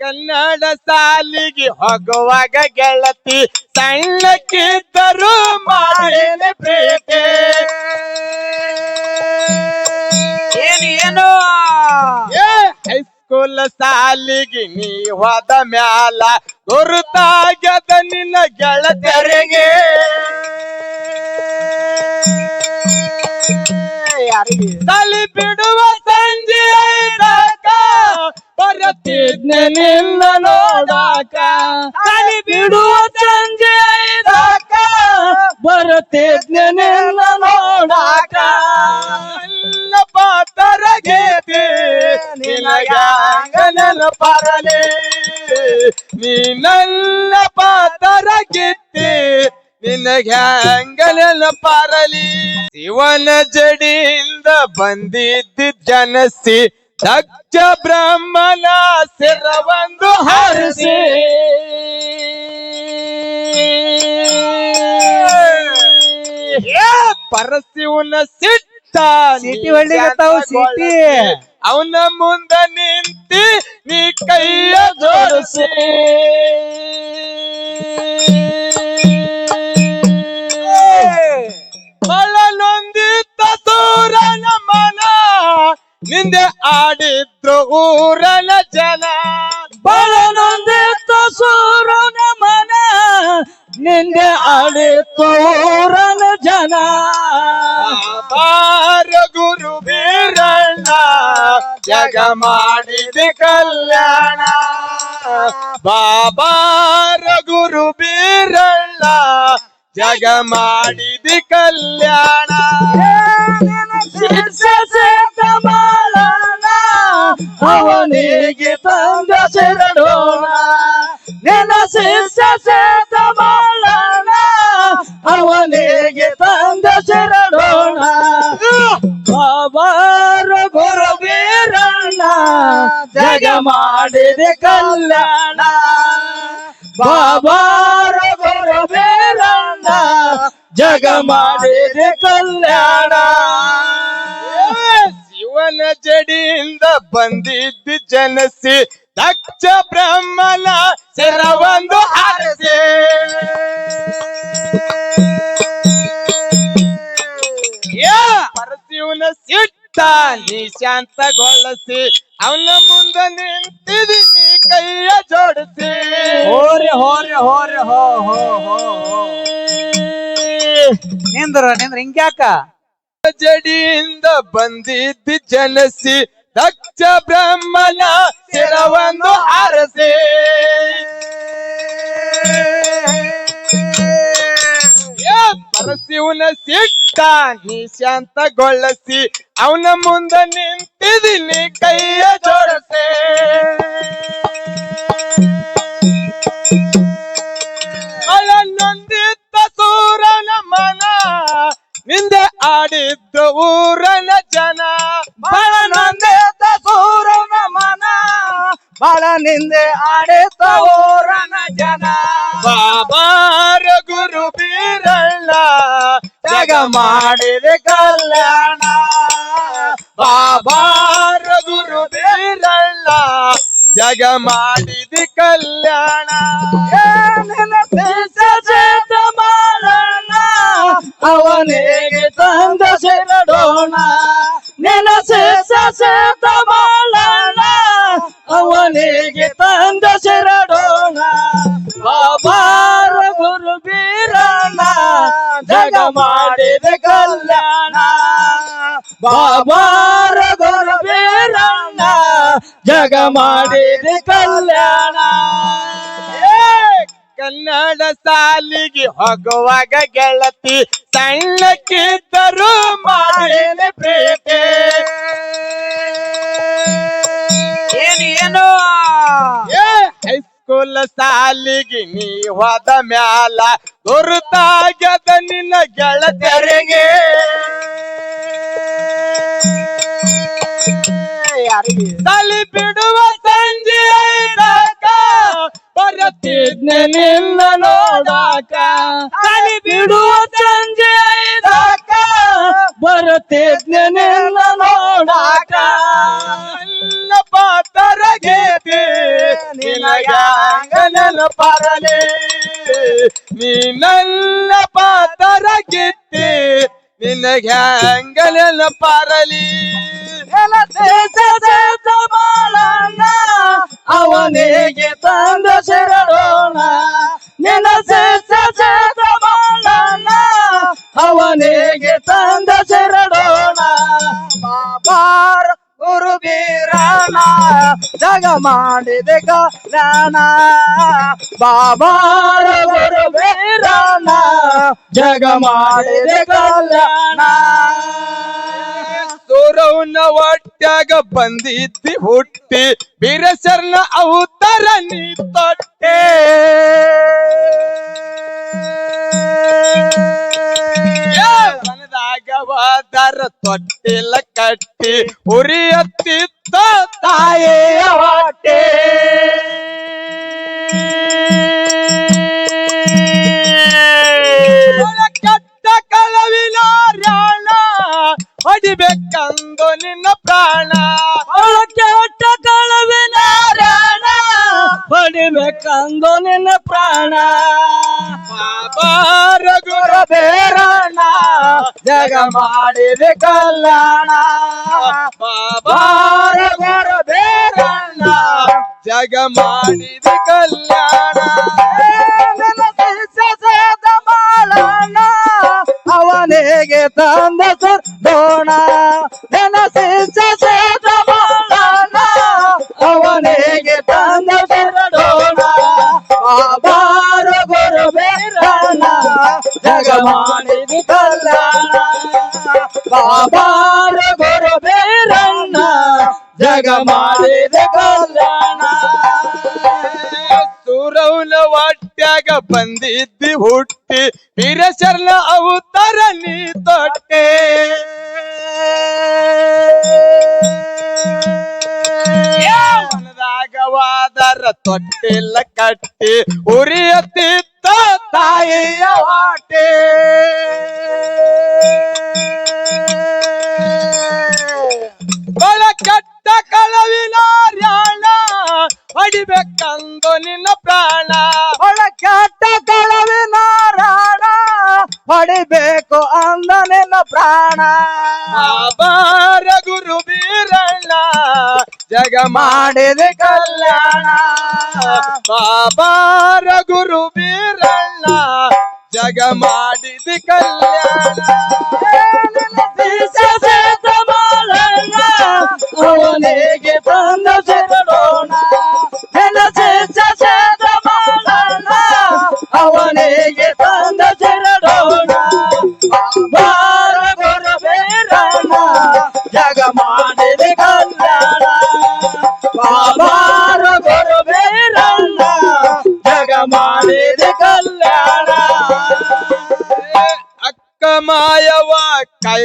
ಕನ್ನಡ ಸಾಲಿಗೆ ಹೋಗುವಾಗ ಗೆಳತಿ ಸಣ್ಣಕ್ಕಿದ್ದರು ಮಾಡೇನೆ ಪ್ರೀತಿ. ಏನು ಏನು ಏ ಹೈಸ್ಕೂಲ್ ಸಾಲಿಗೆ ನೀ ಹೋದ ಮ್ಯಾಲ ಗುರುತಾಗದ ನಿನ್ನ ಗೆಳತರಿಗೆ. ತಲೆ ಬಿಡುವ ಸಂಜೆ ಬರತಿದ್ನೆ ನಿನ್ನ ನೋಡಾಕ. ಕಲಿ ಬಿಡುವ ಸಂಜೆ ಐದಾಕ. ಬರತಿದ್ನೆ ನಿನ್ನ ನೋಡಾಕ ನನ್ನ ಪಾತರ ಗೀತೆ ನಿನಗ್ಯಾಂಗ ನೆನಪರಲೆ ನೀ ನನ್ನ ಪಾತರ ನಿನಗ್ಯಾಂಗ ಶಿವನ ಜಡಿಯಿಂದ ಬಂದಿದ್ದ ಜನಸಿ ದಕ್ಷ ಬ್ರಹ್ಮನ ಸಿರವಂದು ಹರಿಸಿ ಪರಸಿವನ ಸಿಟ್ಟ ಸಿಟಿ ಒಳ್ಳೆ ಸಿಟಿ. ಅವನ ಮುಂದ ನಿಂತಿ ನೀ ಕೈಯ ಜೋಡಿಸಿ ಬಳಲೊಂದಿತ್ತ ಸೂರನ ಮನ ನಿಂದೆ ಆಡಿದ್ರು ಊರನ ಜನ. ಬಳನೊಂದಿತ್ತು ಸೂರನ ಮನ. ನಿಂದೆ ಆಡಿತ್ತು ಊರನ ಜನ. ಬಾರ ಗುರು ಬೀರಣ್ಣ ಜಗ ಮಾಡಿದೆ ಕಲ್ಯಾಣ. ಬಾಬಾರ ಗುರು ಬೀರಣ್ಣ ಜಗ ಮಾಡಿದಿ ಕಲ್ಯಾಣ. ಅವನಿಗೆ ತಂದ ಶರಣೋಣ. ನೆನ ಶಿಷ್ಯ ಸೇತ ಮಾಡೋಣ ಅವನಿಗೆ ತಂದ ಶರಣೋಣ. ಬಾಬಾರ ಗುರು ಬೀರಣ್ಣ ಜಗ ಮಾಡಿದೆ ಕಲ್ಯಾಣ. ಬಾಬಾ ಜಗ ಮಾಡಿದ ಕಲ್ಯಾಣ ಶಿವನ ಜಡಿಯಿಂದ ಬಂದಿದ್ದು ಜನಸಿ ದಕ್ಷ ಬ್ರಹ್ಮನ ಸೆರವೊಂದು ಆರಸಿ ಏ ಪರಶಿವನ ಸಿಟ್ಟ ನೀ ಶಾಂತಗೊಳಿಸಿ ಅವನ ಮುಂದೆ ನಿಂತಿದಿ ನೀ ಕೈಯ ಜೋಡಿಸಿ ಹೋರಿ ಹೋರಿ ಹೋರಿ ಹೋ ಹೋ ಹೋ ಹೋ. ನಿಂದ್ರ ನಿಂದ್ರ, ಹಿಂಗ್ಯಾಕ? ಜಡಿಯಿಂದ ಬಂದಿದ್ದು ಜನಸಿ, ದಕ್ಷ ಬ್ರಹ್ಮನ ಶಿರವನ್ನು ಆರಸಿ. ಏ ಪರಶಿವನ ಸಿಟ್ಟ, ನೀ ಶಾಂತಗೊಳ್ಳಸಿ, ಅವನ ಮುಂದೆ ನಿಂತಿದ್ದೀನಿ ಕೈಯ ಜೋಡಿಸಿ. ನಿಂದೆ ಆಡಿತ ಊರನ ಜನ ಬಾಬಾರ ಗುರು ಬೀರಳ್ಳ ಜಗ ಮಾಡಿದ ಕಲ್ಯಾಣ. ಬಾಬಾರ ಗುರು ಬೀರಳ್ಳ ಜಗ ಮಾಡಿದ ಕಲ್ಯಾಣ ಬಾಬಾರ ಗುರು ಬೀರಣ್ಣ ಜಗ ಮಾಡಿದ ಕಲ್ಯಾಣ. ಕನ್ನಡ ಸಾಲಿಗೆ ಹೋಗುವಾಗ ಗೆಳತಿ, ಸಣ್ಣಕ್ಕಿದ್ದರು ಮಾಡಿದ ಪ್ರೀತಿ. ಏನು ಏನು ಏ ಹೈಸ್ಕೂಲ್ ಸಾಲಿಗೆ ನೀ ಹೋದ ಮ್ಯಾಲ ಗುರುತಾಗ್ಯದ ನಿನ್ನ ಗೆಳತೆರೆಗೆ. ತಲೆ ಬಿಡುವ ಸಂಜೆ ಐದಾಕ ಬರತಿದ್ನೆ ನಿನ್ನ ನೋಡಾಕ. ತಲೆ ಬಿಡುವ ಸಂಜೆ ನೀ ನನ್ನ ಪಾತರ ಗಿತ್ತಿ ನಿನ್ನ ಹೆಂಗ ನೆನಪಾರಲಿ ಅವನೇಗೆ ಅವನಿಗೆ ತಂದ ಶರಣೋಣ. ಅವನೇಗೆ ಬಾಳಣ್ಣ ಅವನಿಗೆ ತಂದ ಶರಣೋಣ. ಬಾಬಾರ ಗುರು ಬೀರಣ ಜಗ ಮಾಡಿದೆ ಕಲ್ಯಾಣ ಬಾಬಾರ ಗುರು ಬೀರಣ ಜಗ ಮಾಡಿದೆ ಕಲ್ಯಾಣ ಸೂರವನ ಒಟ್ಟಾಗ ಬಂದಿದ್ದಿ ಹುಟ್ಟಿ ಬಿರಸರ್ನ ಅವತಾರ ನೀ ತೊಟ್ಟೆ. ಏ, ವನದಾಗ ವಾದರ ತೊಟ್ಟಿಲ ಕಟ್ಟಿ ಉರಿಯತ್ತಿತ್ತ ತಾಯಿಯ ಕಟ್ಟ ಕೆಟ್ಟ ಕಳವಿನ ರಾಣ ಹೊಡಿಬೇಕಂದು ನಿನ್ನ ಪ್ರಾಣ. ಕೆಟ್ಟ ಕಳವಿನ ರಾಣ ಹೊಡಿಬೇಕಂದು ನಿನ್ನ ಪ್ರಾಣ. ಮಾಡಿದೆ ಕಲ್ಯಾಣ. ಬಾರ ಗುರ ಬೇರಣ್ಣ. ಜಗ ಮಾಡಿದೆ ಕಲ್ಯಾಣ. ಅವನಿಗೆ ತಂದ ಕಲ್ಯಾಣ ಸೂರವನ ವಾಟ್ಯಾಗ ಬಂದಿದ್ದಿ ಹುಟ್ಟಿ ಬೀರಶರ್ನ ಅವತಾರ ನೀ ತೊಟ್ಟೆ. ವನದಾಗ ವಾದರ ತೊಟ್ಟಿಲ್ಲ ಕಟ್ಟಿ ಉರಿಯತ್ತಿತ್ತ ತಾಯಿಯ ವಾಟೆ. ಬಳ ಕೆಟ್ಟ ಕಳವಿನ ರಾಣ ಹೊಡಿಬೇಕಂದು ನಿನ್ನ ಪ್ರಾಣ. ಒಳ ಕೆಟ್ಟ ಕಳವಿನ ರಾಣ ಹೊಡಿಬೇಕು ಅಂದ ನಿನ್ನ ಪ್ರಾಣ. ಬಾರ ಗುರು ಬೀರಣ್ಣ ಜಗ ಮಾಡಿದ ಕಲ್ಯಾಣ. ಬಾಬಾರ ಗುರು ಬೀರಣ್ಣ ಜಗ ಮಾಡಿದ ಕಲ್ಯಾಣ. ಅವನಿಗೆ ತಂದ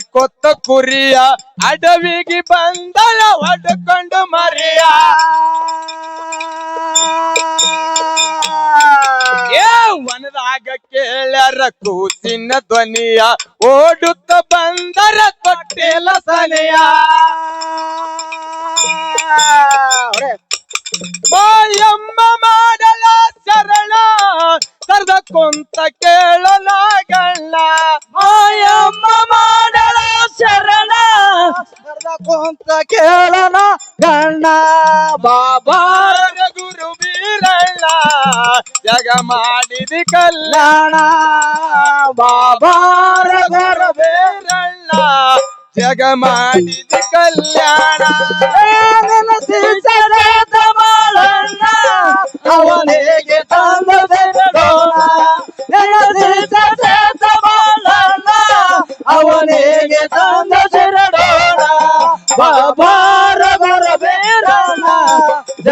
ಕಾಯ್ಕೊತ್ತ ಕುರಿಯ, ಅಡವಿಗೆ ಬಂದಳ ಹೊಡ್ಕೊಂಡು ಮರಿಯ. ವನದಾಗ ಕೇಳ್ಯಾರ ಕೂಸಿನ ಧ್ವನಿಯ, ಓಡುತ್ತ ಬಂದರ ತೊಟ್ಟೆಲ ಸನೆಯ. ಮಾಯಮ್ಮ ಮಾಡಲ ಚರಣ ಸರ್ದ ಕುಂತ ಕೇಳನ ಗಣ್ಣ ಬಾಬಾ. ಗುರು ಬೀರಣ್ಣ ಜಗ ಮಾಡಿದ ಕಲ್ಯಾಣ. ಬಾಬಾ. ಗುರು ಬೀರಣ್ಣ ಜಗ ಮಾಡಿದ ಕಲ್ಯಾಣ.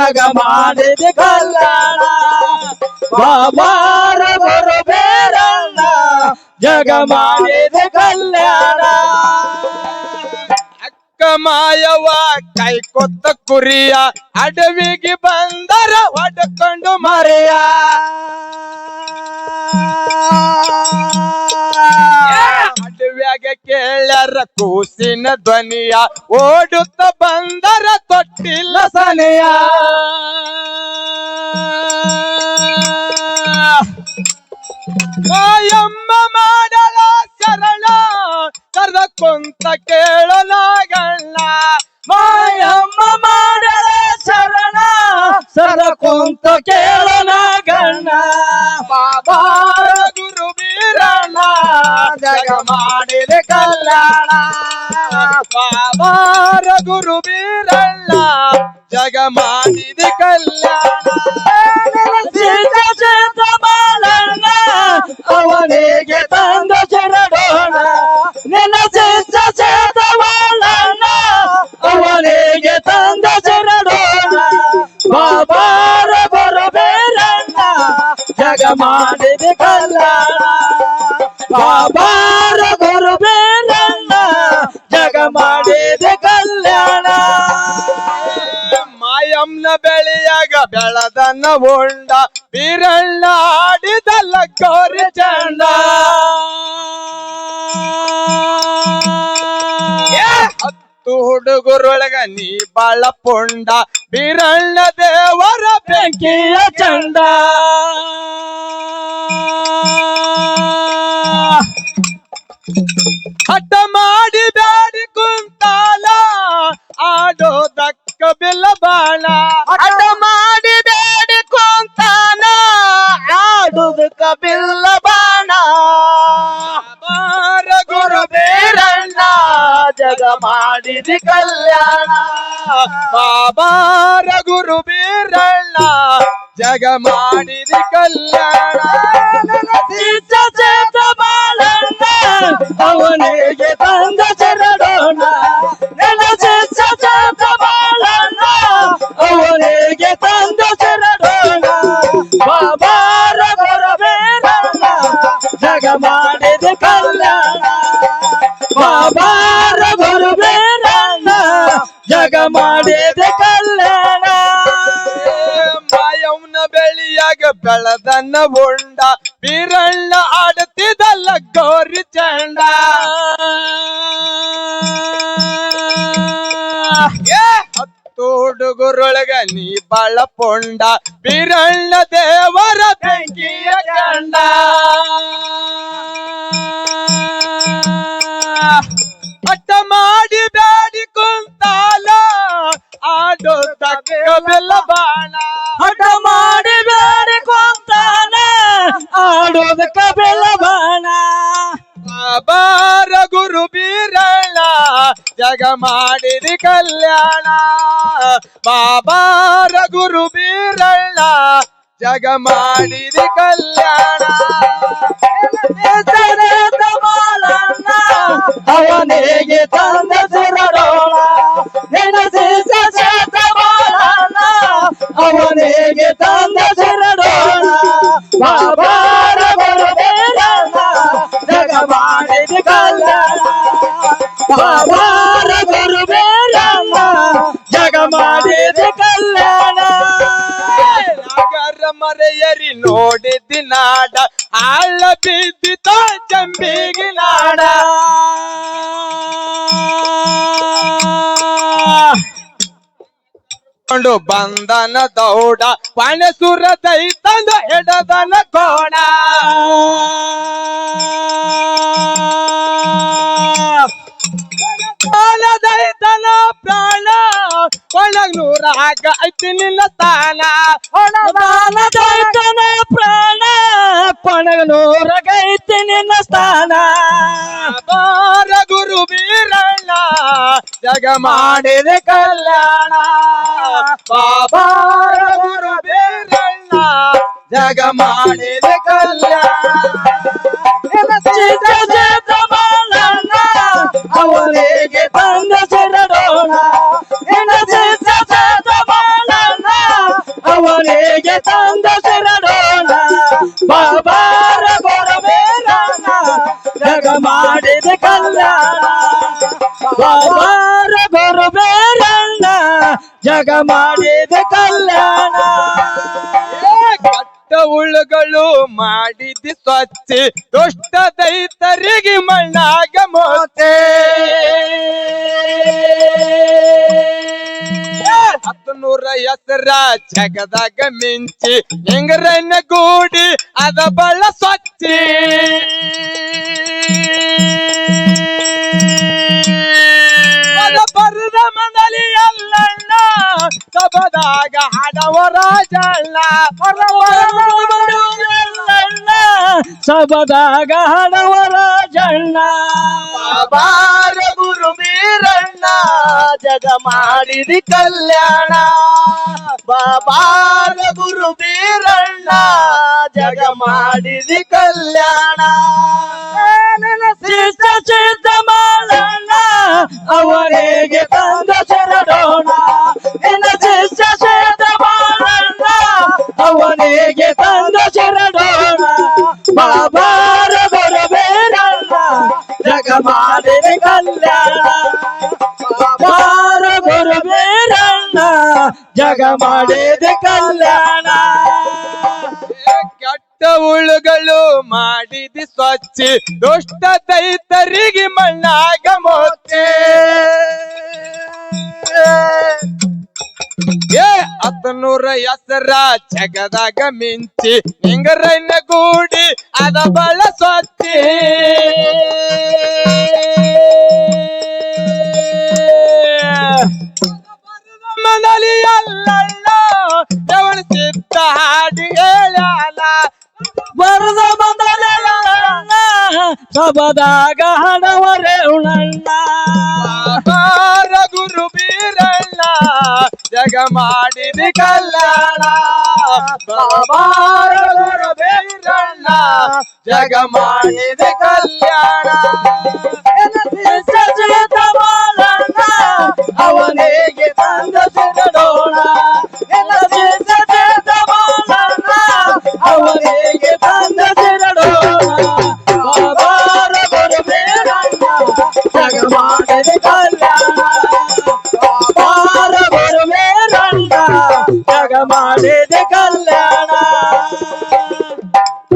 ಜಗ ಮಾಡಿದ ಕಲ್ಯಾಣ. ಬಾಬಾರ ಗುರು ಬೇರಣ್ಣ, ಜಗ ಮಾಡಿದ ಕಲ್ಯಾಣ. ಅಕ್ಕ ಮಾಯವ ಕೈಕೊತ್ತ ಕುರಿಯ, ಅಡವಿಗೆ ಬಂದರ ಹೊಡ್ಕೊಂಡು ಮರೆಯ. ಕೇಳ್ಯಾರ ಕೂಸಿನ ಧ್ವನಿಯ ಓಡುತ್ತ ಬಂದರ ತೊಟ್ಟಿಲ್ಲ ಸನೆಯ. ಮಾಯಮ್ಮ ಮಾಡಲ ಶರಣ ಕರ್ದ ಕುಂತ ಕೇಳಲಾಗಣ್ಣ ಮಾಯಮ್ಮ ಮಾಡಲ ಶರಣ ಸರ ಕೊಂತ ಕೇಳನ ಮಾಡಿದ ಕಲ್ಯಾಣ. ಪಾವಾರ ಗುರು ಬೀರಣ್ಣ ಜಗ ಮಾಡಿದ ಕಲ್ಯಾಣ. ಬಾಳಣ್ಣ ಅವನಿಗೆ ತಂದ ಶರಣೋಣ. ನಿನ್ನ ಸೀತ ಸೀತ ಬಾಳಣ್ಣ ಅವನಿಗೆ ತಂದ ಶರಣೋಣ. ಬಾಬಾರ ಬರಬೇರಣ್ಣ, ಜಗ ಮಾಡಿದ ಕಲ್ಯಾಣ. ಬಾಬಾರ ಬರಬೇಡ ಜಗ ಮಾಡಿದೆ ಕಲ್ಯಾಣ. ಮಾಯಮ್ಮನ ಬೆಳೆಯಾಗ ಬೆಳದನ್ನ ಉಂಡ ಬೀರಣ್ಣ ಆಡಿದಲ್ಲ ಚಂಡ. ಹುಡುಗರೊಳಗ ನೀ ಬಾಳ ಪೊಂಡ. ದೇವರ ಬೆಂಕಿಯ ಚಂದ. ಹಠ ಮಾಡಿ ಮಾಡಿದ ಕಲ್ಯಾಣ ಬಾಬಾರ ಗುರು ಬೀರಣ್ಣ ಜಗ ಮಾಡಿದ ಮಾಡಿದ ಕಲ್ಯಾಣ. ಮಾಯವ್ನ ಬೆಳಿಯಾಗ ಬೆಳದನ್ನ ಉಂಡ ಬೀರಣ್ಣ ಆಡುತ್ತಿದ್ದಲ್ಲ ಗೌರಿ ಚಂಡ. ಹತ್ತು ಹುಡುಗರೊಳಗ ನೀ ಬಳ ಪೊಂಡ ಬಿರಳ್ಳ ದೇವರ ತಂಗಿಯ ಕಂಡ. ಅಟ್ಟ ಮಾಡಿ ಬೇಡಿ ಕುಂತಾಲ ಆಡೋ ತಕ್ಕ ಬೆಲ್ಲ ಬಾಣ. ಹಠ ಮಾಡಿ ಬೇರೆ ಕೊಂತಾನ ಆಡೋದಕ್ಕ ಬೆಲ್ಲ ಬಾಣ. ಬಾರ ಗುರು ಬೀರಣ್ಣ ಜಗ ಮಾಡಿದ ಕಲ್ಯಾಣ. ಬಾಬಾರ ಗುರು ಬೀರಣ್ಣ ಜಗ ಮಾಡಿದ ಕಲ್ಯಾಣ. ಅವನಿಗೆ ತಂದ ಸಿರಡೋಣ ಅವನಿಗೆ ತಂದ ಶರಣ ಬಾಬಾರ ಬರಬೇಡ ಜಗ ಮಾಡಿದ ಕಲ್ಯಾಣ. ಬಾಬಾರ ಬರಬೇಡ ಜಗ ಕಲ್ಯಾಣ. ಮರೆಯರಿ ನೋಡಿದ್ದಿ ನಾಡ ಆಳ ಬಿದ್ದಿತ ಜಂಬಿಗಿ ನಾಡ. ಕೊಂಡು ಬಂದನ ದೌಡ ಪಾಣಸುರ ದೈತಂದ ಎಡದನ ಕೋಣ. ದೈತನ ಪ್ರಾಣ ಒಳಗ್ ನೂರಾಗ ಐತಿ ನಿನ್ನ ಸ್ಥಾನ ಹೊಣದಾನ ದೈತನ ಪ್ರಾಣ ಪಣಗನೂರ ಗೈತಿ ನಿನ್ನ ಸ್ಥಾನ ಜಗ ಮಾಡಿದ ಕಲ್ಯಾಣ ಬಾಬಾರ ಗುರು ಬೀರಣ್ಣ ಜಗ ಮಾಡಿದ ಕಲ್ಯಾಣ ಚಿತ್ತ ಚಿತ್ತ ಬಾಳಣ್ಣ ಅವನಿಗೆ ತಂದ ಸಿರಡೋಣ ನಿನ್ನ ಚಿತ್ತ ಚಿತ್ತ ಬಾಳಣ್ಣ ಅವನಿಗೆ ತಂದ ಸಿರಡೋಣ ಜಗ ಮಾಡಿದ ಕಲ್ಯಾಣ. ಕಟ್ಟ ಉಳುಗಳು ಮಾಡಿದಿ ಸ್ವಚ್ಛ. ದುಷ್ಟ ದೈತರಿಗೆ ಮಣ್ಣಾಗ ಮೋತೆ ನೂರ ಹೆಸರ ಜಗದಾಗ ಮಿಂಚಿ. ಹೆಂಗರನ್ನ ಗೂಡಿ ಅದ ಬಳ್ಳ ಸ್ವಚ್ಛಿ. ಸಬದಾಗ ಹಡವರ ಜಳ್ಳ ಸಬದಾಗ ಹಡವರ ರಾಜಣ್ಣ ಬಾರ ಗುರು ಬೀರಣ್ಣ ಜಗ ಮಾಡಿದಿ ಕಲ್ಯಾಣ. ಬಾಬಾರ ಗುರು ಬೀರಣ್ಣ ಜಗ ಮಾಡಿದಿ ಕಲ್ಯಾಣ. ಶಿಷ್ಟ ಸಿದ್ಧ ಮಾಡಣ್ಣ ಅವರಿಗೆ ತಂದ ಜಗ ಮಾಡಿದ ಕಲ್ಯಾಣ. ಕೆಟ್ಟ ಉಳುಗಳು ಮಾಡಿದಿ ಸ್ವಚ್ಛ. ದುಷ್ಟ ದೈತರಿಗೆ ಮಣ್ಣಾಗ ಮೋತೆ. ಏ ಹತ್ತನೂರ ಹೆಸರ ಜಗದಾಗ ಮಿಂಚಿ. ಹಿಂಗರನ್ನ ಕೂಡಿ ಅದ ಬಳ ಸ್ವಚ್ಛ. ಮನಲಿ ಅಲ್ಲಲ್ಲ ಯವಳ ಚಿತ್ತ ಹಾಡಿ ಹೇಳಲ್ಲ ಬರದ ಬಂದಲೆಲ್ಲ ಸಬದಾಗ ಹಣವರೆ ಉಣಣ್ಣ. ಬಾರ ಗುರು ಬೀರಣ್ಣ, ಜಗ ಮಾಡಿದ ಕಲ್ಯಾಣ. ಬಾರ ಗುರು ಬೀರಣ್ಣ, ಜಗ ಮಾಡಿದ ಕಲ್ಯಾಣ. ಅವನಿಗೆ